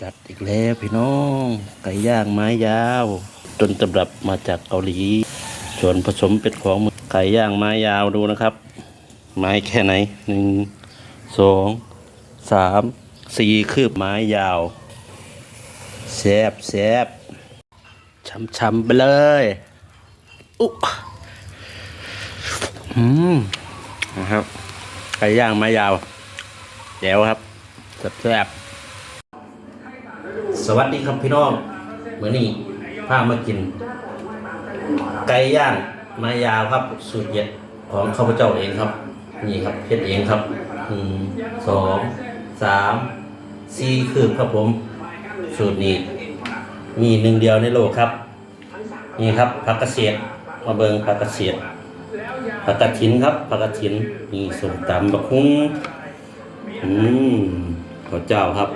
จัดอีกแล้วพี่น้อง ไก่ย่างไม้ยาวต้นตำรับมาจากเกาหลี ส่วนผสมเป็นของมือไก่ย่างไม้ยาวดูนะครับ ไม้แค่ไหนหนึ่งสองสามสี่คืบไม้ยาวแซบแซบช้ำๆไปเลยอุ๊อืมนะครับไก่ย่างไม้ยาวแจ๋วครับแซ่บ สวัสดีครับพี่น้องเมื่อนี้พามากิน ไก่ย่างม้ยาวครับ สูตรเด็ดของข้าพเจ้าเองครับ นี่ครับเพ็ดเองครับหนึ่งสองสามสี่คืบครับผม สูตรนี้ มีหนึ่งเดียวในโลกครับ นี่ครับผักกระเสียดมาเบิงผักกระเสียดผักกระถินครับผักกระถินมีส้มตำบักฮุ้งอืมข้าวเจ้าครับ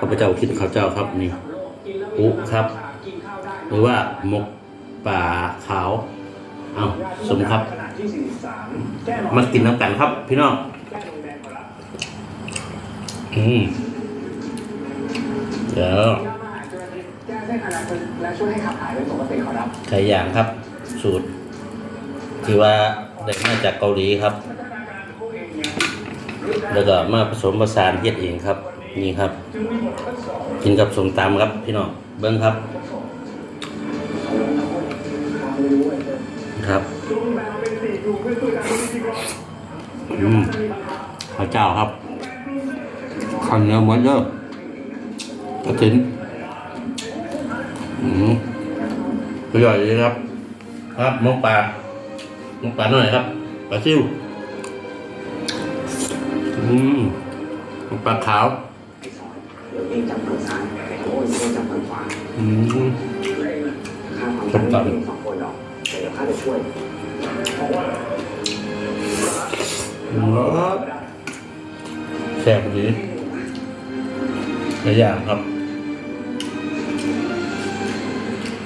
ข้าพเจ้าคิดข้าวเจ้าครับนี่อุครับ หรือว่าหมกป่าขาวเอาสมครับมากินน้ำกันครับ พี่น้องอืมเดี๋ยวไก่ย่างครับ สูตร ที่ว่าได้มาจากเกาหลีครับ แล้วก็มาผสมผสานเฮ็ดเองครับ นี่ครับ กินกับสมตำครับพี่น้องเบิ้งครับ ครับอืมข้าวเจ้าครับข้าวเหนียวเหมือนเดิมกระถินอืมอร่อยดีครับ ครับหมกปลาหมกปลาหน่อยครับปลาซิวอืมหมกปลาขาว เองจับมือซ้ายโอ้ยเองจับมือขวาอืมข้าทำได้ไม่ถึงสองคนหรอกแต่เดี๋ยวข้าจะช่วยแซ่บดีหลายอย่างครับ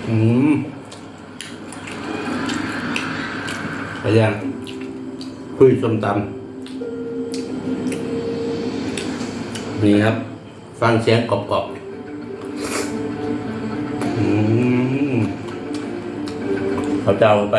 อืมหลายอย่างคุยส้มตำนี่ครับ ฟังเสียงกรอบๆอืมเขาจะเอาไป